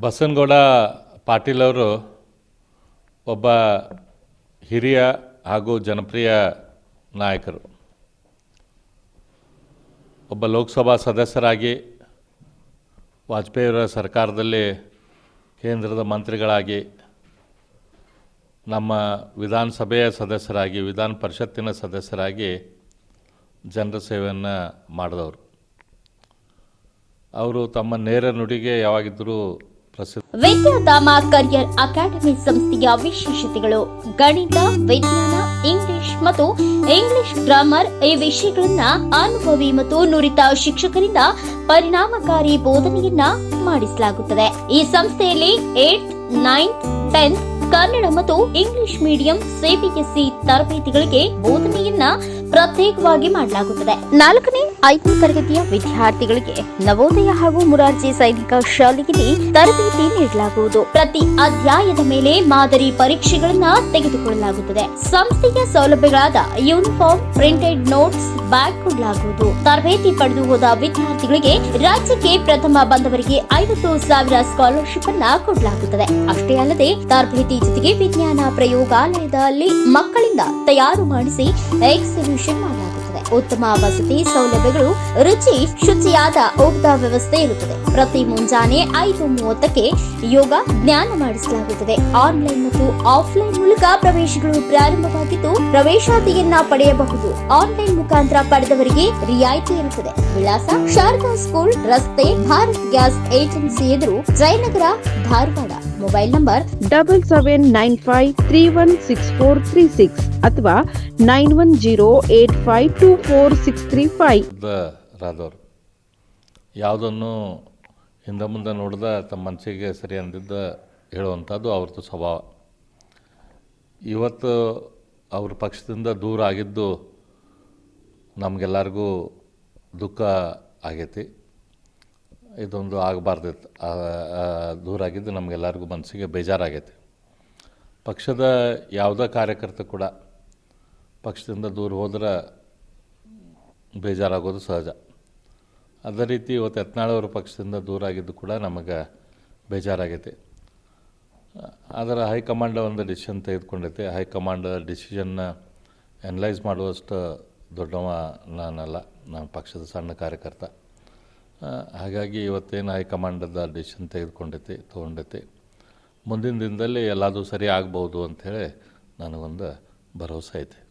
ಬಸನಗೌಡ ಪಾಟೀಲ್ ಅವರು ಒಬ್ಬ ಹಿರಿಯ ಹಾಗೂ ಜನಪ್ರಿಯ ನಾಯಕರು. ಒಬ್ಬ ಲೋಕಸಭಾ ಸದಸ್ಯರಾಗಿ ವಾಜಪೇಯಿಯವರ ಸರ್ಕಾರದಲ್ಲಿ ಕೇಂದ್ರದ ಮಂತ್ರಿಗಳಾಗಿ, ನಮ್ಮ ವಿಧಾನಸಭೆಯ ಸದಸ್ಯರಾಗಿ, ವಿಧಾನ ಪರಿಷತ್ತಿನ ಸದಸ್ಯರಾಗಿ ಜನರ ಸೇವೆಯನ್ನು ಮಾಡಿದವರು. ಅವರು ತಮ್ಮ ನೇರ ನುಡಿಗೆ ಯಾವಾಗಿದ್ದರೂ ವಿದ್ಯಾಧಾಮ ಕರಿಯರ್ ಅಕಾಡೆಮಿ ಸಂಸ್ಥೆಯ ವಿಶೇಷತೆಗಳು ಗಣಿತ, ವಿಜ್ಞಾನ, ಇಂಗ್ಲಿಷ್ ಮತ್ತು ಇಂಗ್ಲಿಷ್ ಗ್ರಾಮರ್ ಈ ವಿಷಯಗಳನ್ನ ಅನುಭವಿ ಮತ್ತು ನುರಿತ ಶಿಕ್ಷಕರಿಂದ ಪರಿಣಾಮಕಾರಿ ಬೋಧನೆಯನ್ನ ಮಾಡಿಸಲಾಗುತ್ತದೆ. ಈ ಸಂಸ್ಥೆಯಲ್ಲಿ ಏಟ್ ನೈನ್ತ್, ಟೆಂತ್ ಕನ್ನಡ ಮತ್ತು ಇಂಗ್ಲಿಷ್ ಮೀಡಿಯಂ ಸಿಬಿಎಸ್ಇ ತರಬೇತಿಗಳಿಗೆ ಬೋಧನೆಯನ್ನ ಪ್ರತ್ಯೇಕವಾಗಿ ಮಾಡಲಾಗುತ್ತದೆ. ನಾಲ್ಕನೇ ಐದನೇ ತರಗತಿಯ ವಿದ್ಯಾರ್ಥಿಗಳಿಗೆ ನವೋದಯ ಹಾಗೂ ಮುರಾರ್ಜಿ ಸೈನಿಕ ಶಾಲೆಯಲ್ಲಿ ತರಬೇತಿ ನೀಡಲಾಗುವುದು. ಪ್ರತಿ ಅಧ್ಯಾಯದ ಮೇಲೆ ಮಾದರಿ ಪರೀಕ್ಷೆಗಳನ್ನ ತೆಗೆದುಕೊಳ್ಳಲಾಗುತ್ತದೆ. ಸಂಸ್ಥೆಯ ಸೌಲಭ್ಯಗಳಾದ ಯೂನಿಫಾರ್ಮ್, ಪ್ರಿಂಟೆಡ್ ನೋಟ್ಸ್, ಬ್ಯಾಗ್ ಕೊಡಲಾಗುವುದು. ತರಬೇತಿ ಪಡೆದು ಹೋದ ವಿದ್ಯಾರ್ಥಿಗಳಿಗೆ ರಾಜ್ಯಕ್ಕೆ ಪ್ರಥಮ ಬಂದವರಿಗೆ ಐವತ್ತು ಸಾವಿರ ಸ್ಕಾಲರ್ಶಿಪ್ ಅನ್ನ ಕೊಡಲಾಗುತ್ತದೆ. ಅಷ್ಟೇ ಅಲ್ಲದೆ ತರಬೇತಿ ಜೊತೆಗೆ ವಿಜ್ಞಾನ ಪ್ರಯೋಗಾಲಯದಲ್ಲಿ ಮಕ್ಕಳಿಂದ ತಯಾರು ಮಾಡಿಸಿ ಎಕ್ಸಿಬಿಷನ್ ಮಾಡಲಾಗುತ್ತದೆ ಉತ್ತಮ ವಸತಿ ಸೌಲಭ್ಯಗಳು, ರುಚಿ, ಶುಚಿಯಾದ ಊಟದ ವ್ಯವಸ್ಥೆ ಇರುತ್ತದೆ. ಪ್ರತಿ ಮುಂಜಾನೆ ಐದು ಮೂವತ್ತಕ್ಕೆ ಯೋಗ ಜ್ಞಾನ ಮಾಡಿಸಲಾಗುತ್ತದೆ. ಆನ್ಲೈನ್ ಮತ್ತು ಆಫ್ಲೈನ್ ಮೂಲಕ ಪ್ರವೇಶಗಳು ಪ್ರಾರಂಭವಾಗಿದ್ದು, ಪ್ರವೇಶಾತಿಯನ್ನ ಪಡೆಯಬಹುದು. ಆನ್ಲೈನ್ ಮುಖಾಂತರ ಪಡೆದವರಿಗೆ ರಿಯಾಯಿತಿ ಇರುತ್ತದೆ. ವಿಳಾಸ ಶಾರದಾ ಸ್ಕೂಲ್, ರಸ್ತೆ, ಭಾರತ್ ಗ್ಯಾಸ್ ಏಜೆನ್ಸಿ ಎದುರು, Jayanagar, Dharwad. Mobile number double seven nine five three one six four three six ಅಥವಾ nine one zero eight five two four six three five. ರಾದವ್ರು ಯಾವುದನ್ನು ಹಿಂದೆ ಮುಂದೆ ನೋಡ್ದ ತಮ್ಮ ಮನಸ್ಸಿಗೆ ಸರಿ ಅಂದಿದ್ದ ಹೇಳುವಂಥದ್ದು ಅವ್ರದ್ದು ಸ್ವಭಾವ. ಇವತ್ತು ಅವ್ರ ಪಕ್ಷದಿಂದ ದೂರ ಆಗಿದ್ದು ನಮಗೆಲ್ಲರಿಗೂ ದುಃಖ ಆಗೈತಿ. ಇದೊಂದು ಆಗಬಾರ್ದಿತ್ತು ದೂರ ಆಗಿದ್ದು ನಮಗೆಲ್ಲರಿಗೂ ಮನಸ್ಸಿಗೆ ಬೇಜಾರಾಗೈತೆ. ಪಕ್ಷದ ಯಾವುದೇ ಕಾರ್ಯಕರ್ತ ಕೂಡ ಪಕ್ಷದಿಂದ ದೂರ ಹೋದ್ರೆ ಬೇಜಾರಾಗೋದು ಸಹಜ. ಅದೇ ರೀತಿ ಇವತ್ತು ಯತ್ನಾಳವರು ಪಕ್ಷದಿಂದ ದೂರ ಆಗಿದ್ದು ಕೂಡ ನಮಗೆ ಬೇಜಾರಾಗೈತೆ. ಆದರೆ ಹೈಕಮಾಂಡ್ ಒಂದು ಡಿಸಿಷನ್ ತೆಗೆದುಕೊಂಡೈತೆ ಹೈಕಮಾಂಡ್ ಡಿಸಿಷನ್ನ ಎನಲೈಸ್ ಮಾಡುವಷ್ಟು ದೊಡ್ಡವ ನಾನಲ್ಲ. ನಾನು ಪಕ್ಷದ ಸಣ್ಣ ಕಾರ್ಯಕರ್ತ. ಹಾಗಾಗಿ ಇವತ್ತೇನು ಹೈಕಮಾಂಡದ ಡಿಸಿಷನ್ ತೆಗೆದುಕೊಂಡೈತಿ, ತೊಗೊಂಡೈತಿ. ಮುಂದಿನ ದಿನದಲ್ಲಿ ಎಲ್ಲದೂ ಸರಿ ಆಗ್ಬೋದು ಅಂಥೇಳಿ ನನಗೊಂದು ಭರವಸೆ ಐತೆ.